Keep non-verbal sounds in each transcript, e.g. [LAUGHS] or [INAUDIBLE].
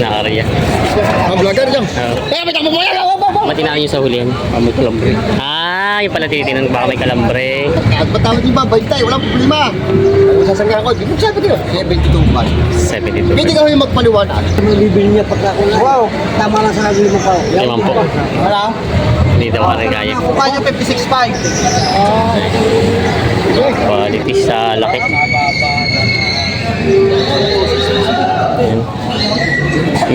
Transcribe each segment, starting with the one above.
na area. Ang vlogger dyan. Oo. Eh, may takbo mo yan! Matinaw yung sa hulihan. Ah, may kalambre. Ah, yung pala tinitingnan baka may kalambre. At matawad di ba, bantay, walang problema. Sasangga ko, di mo sabi ko, 72 ba? 72. Hindi ka kami magpaliwanag. Bibili niya pagka Wow, tama lang sa lagi mo pa. Limang po. Wala. Hindi daw ka kaya. Kanya 56.5. Quality sa laki. Ayan.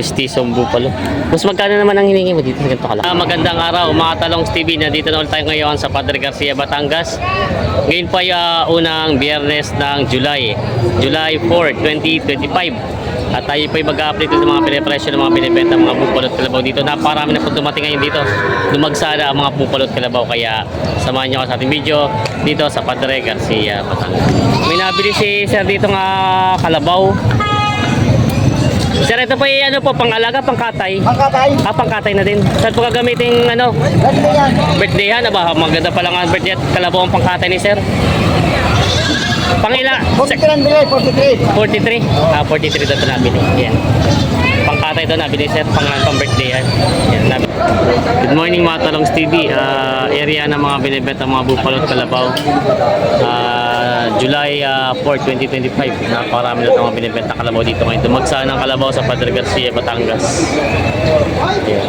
Mistisong bupalo. Mas magkano naman ang hiningi mo dito sa ganito ka lang? Ah, magandang araw mga talong TV. Nandito na ulit tayo ngayon sa Padre Garcia, Batangas. Ngayon pa yung ah, unang biyernes ng July. July 4, 2025. At tayo po mag-update sa mga pinipresyo ng mga binibenta mga bupalot kalabaw dito. Naparami na po dumating ngayon dito. Lumagsada ang mga bupalot kalabaw. Kaya samahan nyo ako sa ating video dito sa Padre Garcia, Batangas. May nabili si sir dito nga kalabaw. Ito po yung ano po, pang-alaga, pang-katay. Pangkatay. Ah, pang-katay na din. Saan po gagamitin ano, na yan. birthday yan? Aba, maganda pa lang ang birthday at kalabaw ang pang-katay ni sir. Pangila, 43 ang bilay, 43. 43. Ah, 43 daw ito nabili. Yan. Pangkatay daw nabili sir, pang, pang birthday yan. Yan, nabili. Good morning mga Talongs TV. Ah, area ng mga binibenta mga bupalot kalabaw. Ah, July ah, 4, 2025. Napakarami na itong mga binibenta kalabaw dito ngayon. Dumagsa ng kalabaw sa Padre Garcia, Batangas. Yan.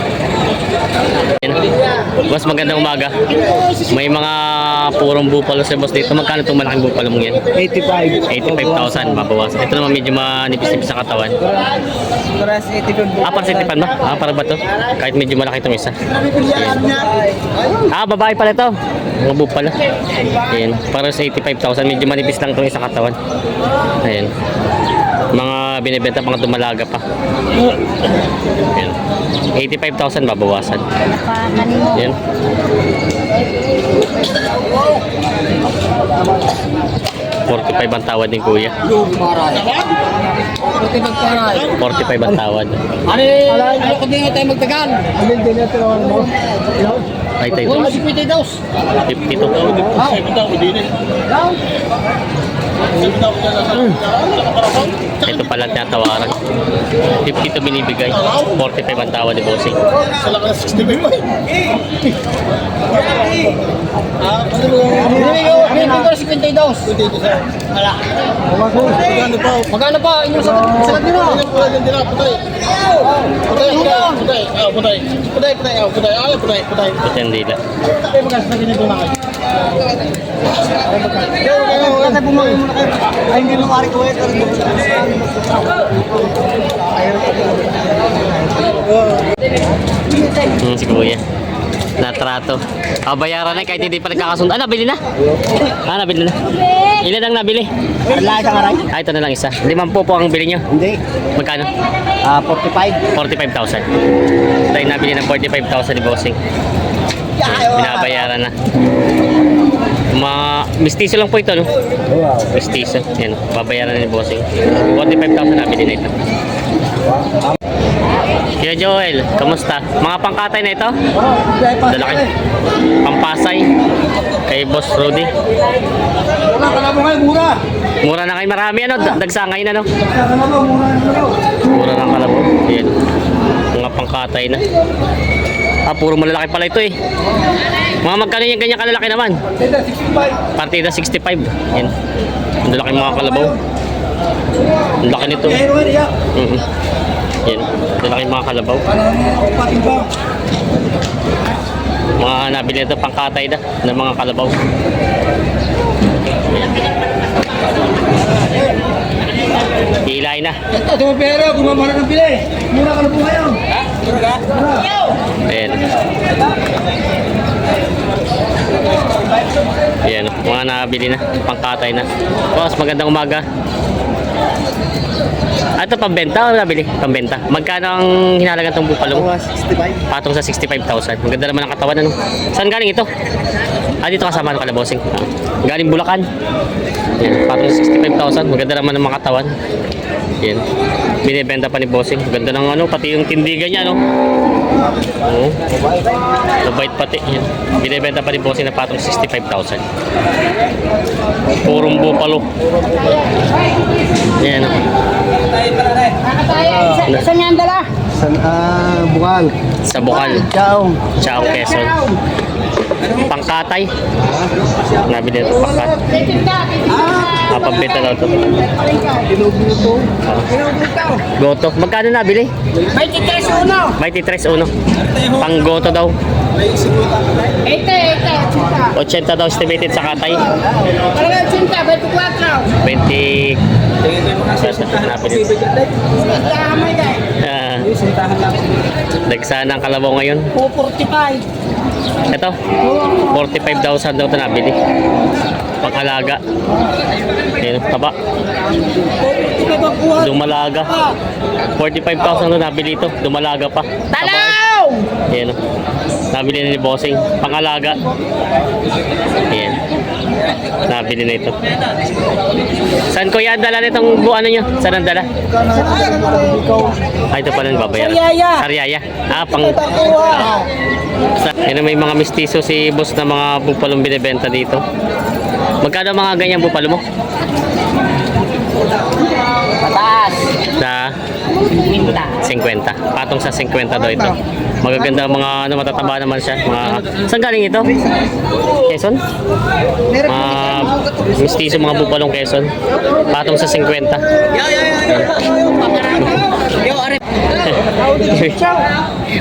Yan. Boss, magandang umaga. May mga purong bupalo sa boss dito. Magkano itong malaking bupalo mong yan? 85. 85,000 mabawasan. Ito naman medyo manipis-nipis sa katawan. Paras 85. Ah, para sa tipan ba? Ah, para ba to? Kahit medyo malaki itong isa. Ah, babae pala ito. Mga bupalo. Ayan. Para sa 85,000. Medyo manipis lang itong isa katawan. Ayan. Mga binibenta pang dumalaga pa. Ayan. 85,000 babawasan. Ayan. Forty-five ang tawad ni Kuya. Yung maray. Pati magparay. 45 ang tawad. Ano, ano tayo magtagal? Ano din na ito mo? Ay, tayo. Uy, masipiti daw. 52. Ito pala tinatawaran. 52 binibigay. 45 ang tawad ni Bossing. Sala ka 65 ba? Ah, ano mo? Ko na 52 daw. Wala. Magkano pa? Magkano pa? Inyong sagot, sagot nyo. Putay, putay. Putay, putay. Ah, putay. Putay, putay. Ah, putay. Ah, putay, putay. Ito yung dila. Ay, magkano sa ganito na kayo? Ay, hindi mo kari ko eh. Hmm, si Kuya. Natrato. Ah, bayaran na kahit hindi pa nagkakasundo. Ah, nabili na? Ah, nabili na. Ilan ang nabili? Wala isang aray? Ah, ito na lang isa. Limang po po ang bili nyo. Hindi. Magkano? Ah, 45. 45,000. Tayo nabili ng 45,000 ni Bossing. Binabayaran na. Mga mistiso lang po ito, no? Mistiso. Yan, babayaran na ni Bossing. 45,000 nabili na ito. Kuya Joel, kamusta? Mga pangkatay na ito? Dalaki. Pampasay. Kay Boss Rudy. Wala ka na mo ngayon, mura. Mura na kayo marami, ano? Da- Dagsangay na, no? Na mura na mo. Mura ng kalabo. Yan. Mga pangkatay na. Ah, puro malalaki pala ito eh. Mga magkano yung ganyan kalalaki naman? Tenda, 65. Partida 65. Yan. Ang laki mga kalabaw. Ang laki nito. Niya. Mhm. Yan. Ang laki mga kalabaw. Ba? Mga nabili nito pangkatay na ng mga kalabaw. Hilay na. Ito, ito pero, gumamara ng bili. Mura ka na po ngayon. Ha? Mura ka? Ayan. Ayan, mga nabili na, pangkatay na. Boss, magandang umaga. Ah, ito pambenta o nabili? Pambenta. Magkano ang hinalagan itong bupalo mo? 65. Patong sa 65,000. Maganda naman ang katawan, ano? Saan galing ito? Ah, dito kasama ng kalabosing. Galing Bulacan. Yan, patong sa 65,000. Maganda naman ang mga katawan. Yan. Binibenta pa ni Bossing. Ganda ng ano, pati yung tindigan niya, no? Oo. Mabait pati. Yan. Binibenta pa ni Bossing na patong 65,000. Purong bupalo. Yan, no? Saan yan dala? San, ah, Bukal. Sa Bukal. Ciao. Ciao, Quezon. Pangkatay. Nabili ito, pangkat. Kapabita daw ito. Ah. Goto. Magkano nabili? May titres uno. May titres uno. Pang goto daw. Ete, ete, cinta. 80 daw estimated sa katay. Talaga cinta, 24. 20... Nabili. Cinta kamay dahil. Ah, Nagsahan ang kalabaw ngayon. 445. Ito, 45,000 daw ito nabili. Pangalaga. Yan, taba. Ito? Dumalaga. 45,000 daw nabili ito. Dumalaga pa. Talaw! Yan. oh. Nabili na ni Bossing. Pangalaga. Yan. Nabili na ito. Saan ko yan dala nitong buwan nyo? Saan ang dala? Ay, ito pala babayaran. Sariaya. Sariaya. Ah, pang... Sa, yun may mga mistiso si boss na mga bupalong binibenta dito. Magkano mga ganyan bupalo mo? Pataas. Sa Minta. 50. Patong sa 50 daw ito. Magaganda mga ano, matataba naman siya. Mga, saan galing ito? Quezon? Mga mistiso mga bupalong Quezon. Patong sa 50.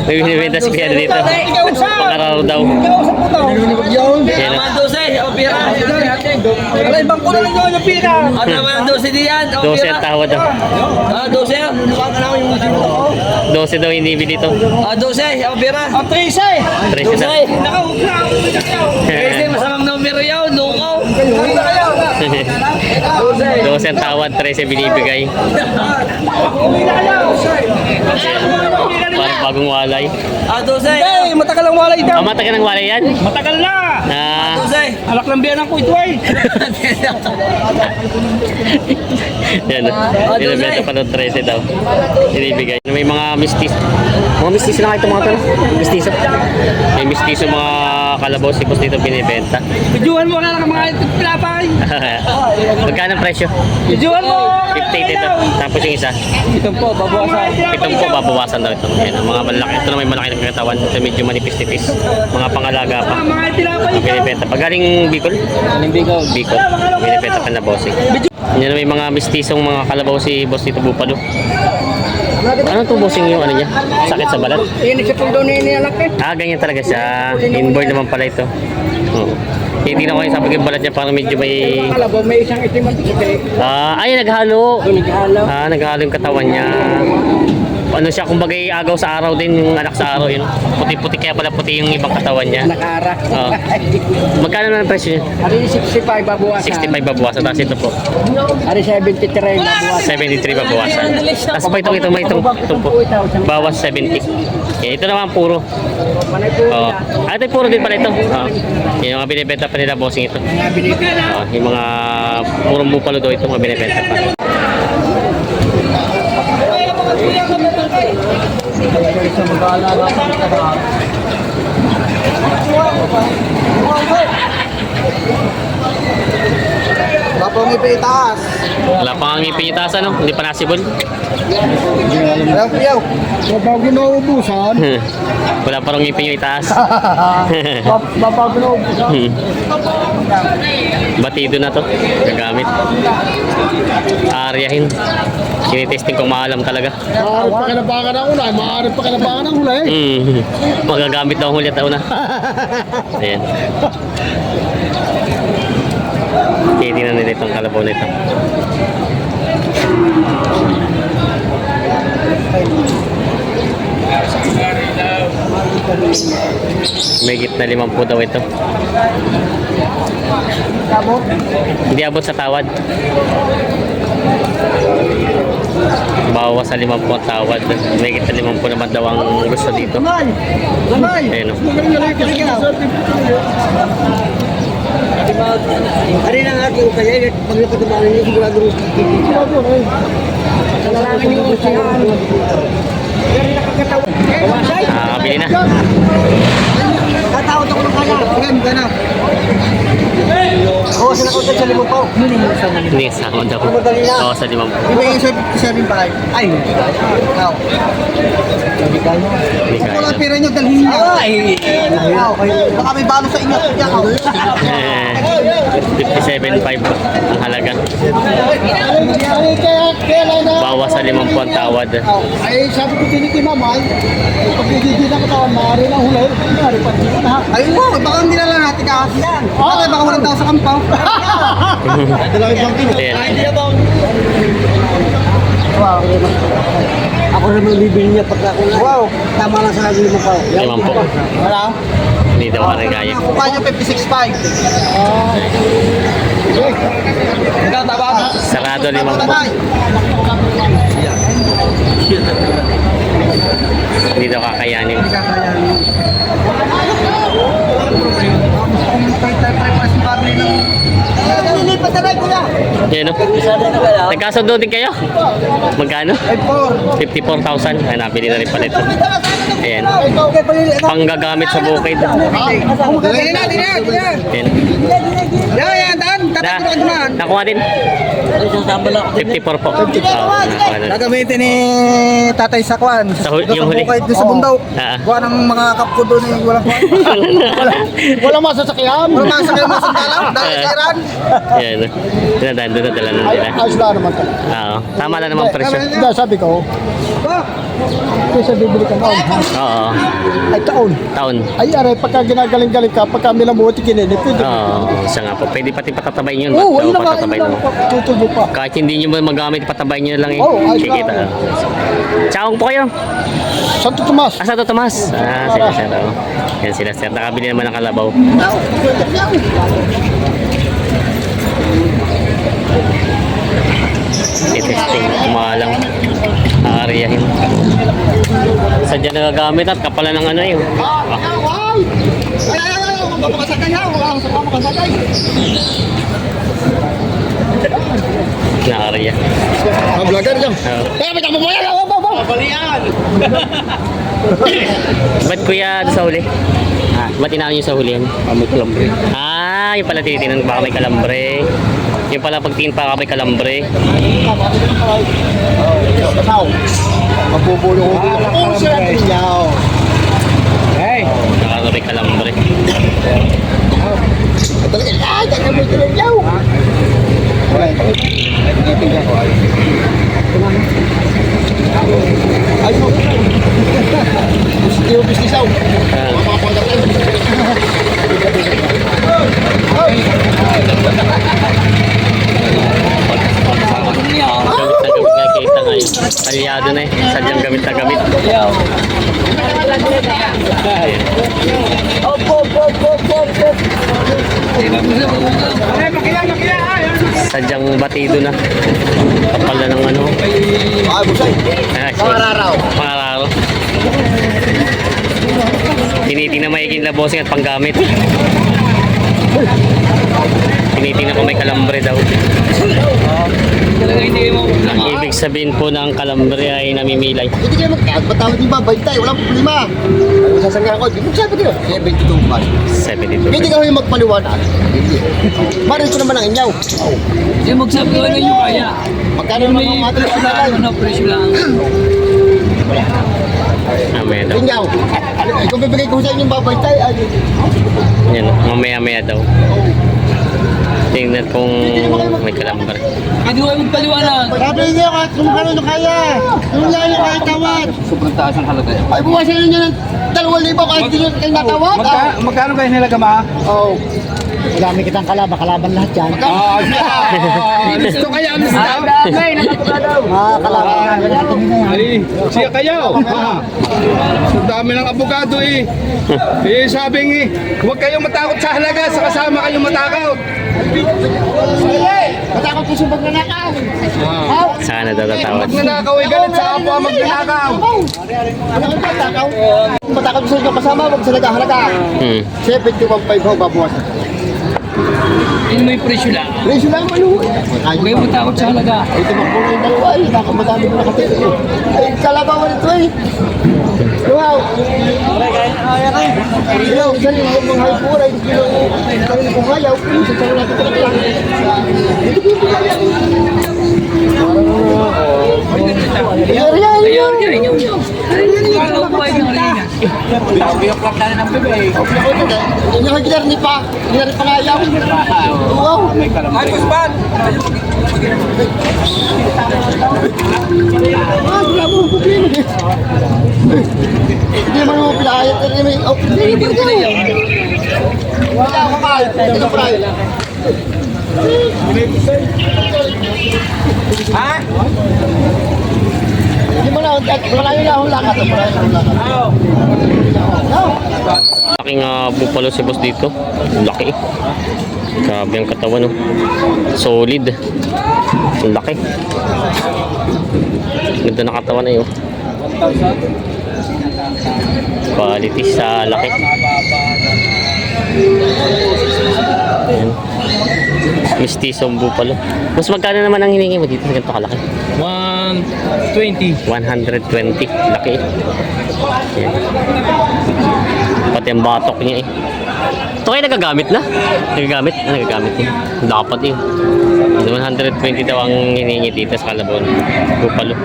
may binibenta si Kuya dito. Pakararo daw. Yan. Ah. 12 ko na lang yung pira. Ano naman ang 12 diyan? 12 ang tawad daw. Ah, 12. 12 daw hinibili dito. Ah, 12. Ang pira. Ang 13. 13 daw. Kasi masamang numero yun. Nukaw. 12 ang tawad, 13 binibigay. Parang bagong walay. Ah, 12. Hey, matagal ang walay Ah, matagal ng walay yan? Matagal na. Ah, 12. Alak ng biyanan ko ito ay. [LAUGHS] yan. Binibenta pa ng 13 daw. Binibigay. May mga mistis. Mga mistis na ito mga to. no? Mistiso. May mistiso mga kalabaw si boss dito binibenta. Bijuan mo na lang mga pinapay. [LAUGHS] Magkano presyo? Bijuan mo. 50 dito. Tapos yung isa. Ito po, babawasan. Itong po babawasan daw ito. Yan, ang mga malaki. Ito na may malaki ng katawan. Ito medyo manipis-nipis. Mga pangalaga pa. Mga pinapay. Binibenta. Pag galing Bicol? Galing Bicol. Bicol. Binibenta pa na bossing. Yan may mga mistisong mga kalabaw si boss dito Bupalo. Ano to bossing yung ano niya? Sakit sa balat? Ini sa pundo ni ni anak eh. Ah, ganyan talaga siya. Inborn naman pala ito. Oo. Ko yung sabi ko yung balat niya parang medyo may... Kalabaw may isang itim at itim. Ah, ay, naghalo. Naghaalaw. Ah, naghalo yung katawan niya. Ano siya, kumbaga agaw sa araw din, yung anak sa araw yun. Puti-puti kaya pala puti yung ibang katawan niya. Nakara. Oo. Magkano na ang presyo niya? Hari 65 babawasan. 65 babawasan. Tapos ito po, Hari 73 babawasan. 73 babawasan. Tapos pa itong, itong, itong, itong po. Bawas 70. Yan, ito naman puro. Nila. Ah, ito puro din pala ito. Oo. Yung mga binibenta pa nila bossing ito. Oo, yung mga purong bupalo daw ito mga binibenta pa. Tapos itaas. Wala pa ang ngipin taas, ano? Hindi pa nasibol. Ayaw, ayaw. Babago na ubusan. Wala pa rin ngipin yung itaas. [LAUGHS] Babago na ubusan. Hmm. Batido na to. Gagamit. Aaryahin. Sinitesting kung maalam talaga. Maaari pa kinabangan ng ulay. Maaari pa kinabangan ng ulay. Hmm. Magagamit daw ang huli at una. [LAUGHS] Ayan. Titingnan nila itong kalabaw nito. May gitna limang po daw ito. Hindi abot sa tawad. Bawas sa limang po ang tawad. May gitna limang po naman daw ang gusto dito. Ayun o. Hari lang ating kaya paglapot ng mga hindi sigurado rin. Kalalangin yung usahan. Pero nakakatawa. Bawasan. Nakakabili na. Tatawad ako ng kanya. Sige, mga na. Oo, sinakunta sa limang pao. Hindi daw. Madali na. Oo, sa limang po. Ibigay sa 57 pa kayo. Ay, hindi. Ikaw. Hindi kaya. Hindi Kung wala pera nyo, dalhin niyo. Ay, ikaw. Baka may balo sa inyo. Ikaw. Eh, 57.5 po ang halaga. Bawas sa limang ang tawad. Ay, sabi ko tinitimamay. Pag hindi na katawan, maaari na hulay. Maaari pa dito na. Ayun mo, baka hindi na lang natin kahas yan. Baka baka walang tao sa kampaw. Dalawin [LAUGHS] pang kilo. Ayan. Wow. Ako naman bibili niya pagka ako. Wow. Tama lang sa akin limang pao. Limang po. Wala. Hindi daw karigaya. Kukuha niyo 56.5. Sarado limang po. Hindi daw kakayanin. Nilipat na rin kuya. Yan o. Nagkasundo din kayo? Magkano? 54,000. Ay, nabili na rin pala ito. Ayan. Panggagamit sa bukid. Dali na, dali na, dali na. Ayan. Yan, yan, dan. Na, nakuha din. 54 po. Oo, nakuha na. Gagamitin ni Tatay Sakwan. Sa yung huli. Doon sa bundok. Ah. Kuha ng mga kapko doon eh. Walang [LAUGHS] Walang masasakyan. Walang mo sa dalaw. Dahil sa Iran. Ayan. Dinadaan doon na dala na nila. ayos lang naman ka. Oo. Tama na naman presyo. Hindi, sabi ko, Oh, kaysa bibili ka noon? Oo. ay taon. Taon. Ay, aray, pagka ginagaling-galing ka, pagka minamuti kininipid. Oo. Isa nga po. Pwede pati patatabayin yun. Oo, na nga, ayun patatabayin lang, tutubo pa. Kahit hindi nyo magamit, patabayin nyo lang eh. Oo, ayos Kikita. lang. Tsawang po kayo. Santo Tomas. Ah, Santo Tomas. Ah, sila sir. Oh. Yan sila sir. Nakabili naman ng kalabaw. I-testing. Kumalang. Aaryahin. Sadya nagagamit at kapalan ng ano yun. Ah, naarya. Ang vlogger dyan. Kaya may mo yan, ako, ako, ako. Ba't kuya sa huli? Ah, ba't inaano nyo sa huli yan? May kalambre. Ah, yung pala tinitingnan baka may kalambre. Yung pala pagtingin pa may kalambre. Mabubulo ko. Oh, sir, yaw. Hey. Kalambre. Talaga, ay, talaga mo ito ng yaw. Ay, tingnan ko. Ay, no. Gusto yung business yaw. Ah, Mga pagkakas. gamit na gamit nga kita ngayon. Talyado na eh. Sadyang gamit na gamit. Ayan. Sadyang batido na. Kapal na ng ano. Ay, Pangararaw. Pangararaw. Tinitingnan maiging labosing at panggamit. Tinitingnan ko may kalambre daw. Ang ibig sabihin po ng kalambre ay namimilay. Hindi kayo mag- matawad yung babay tayo, walang problema. Ay, sasangyan ko, di mo sabi ko, 72 man. 72. Hindi ka kayo magpaliwanag. Hindi. Parang ito naman ang inyaw. Hindi magsabi ko na yung kaya. Magkano naman ang mga talaga sa Ano na presyo lang. Mamaya daw. Inyaw. Kung bibigay ko sa inyo babay tayo, ay, Yan, mamaya-maya daw. Tingnan kung may kalambre. Hindi ko kayo magpaliwanag. Sabi niyo kahit kung ano nyo kaya. Kung lang nyo kahit tawad. Sobrang taas ang halaga niya. Ay, buwasan ninyo ng 2,000 kahit hindi nyo kayo natawad. Ah. magkano kayo nila gama? Oo. Madami kitang kalaban, kalaban lahat yan. [LAUGHS] Gusto kaya ano sa Mga kalaban. Ay, siya kayo. Ang dami ng abogado eh. Eh, sabing eh, huwag kayong matakot sa halaga, sa kasama kayong matakot. Matakot ko sa magnanakaw. Sana daw tatawad. Pag nanakaw ay galit sa kapwa magnanakaw. Ano ka matakot? Matakot ko sa inyo kasama, huwag sa nagahalaga. Hmm. 71.5 ho, babawasan. Yun may presyo lang. Presyo lang ano. Ay, Huwag kayo matakot sa halaga. Ay, tumakbo na yung dalawa eh. Nakamadami mo nakatito eh. Ay, kalabawan ito eh. Wow! Rin ako mga haipura. Hindi ko lang kung ayaw. Isa sa natin ko lang. Hindi ko yung. Ayaw, ayaw, ayaw. Ayun, yun, yun, yun. Ayaw, buhay ng halina. Hindi ko gitar ni pa. Hindi rin pa ayaw. Wow! Ah, wala mo problema. Hindi man mo pinahayat na rin. Hindi ko pa Wala ako mahal. Ito na pala. Ha? Laking uh, bupalo si boss dito. Laki. Grabe ang katawan, no? Solid. Ang laki. Ganda na katawan na yun. Quality sa laki. Ayan. Mistisong bupalo. Mas magkano naman ang hiningi mo dito sa ganito kalaki? 120. 120. Laki. Ayan. Pati ang batok niya eh. Ito kayo nagagamit na? Nagagamit? Ah, nagagamit niya. Dapat eh. 120 daw ang hiningi dito sa Calabon. Bupalo.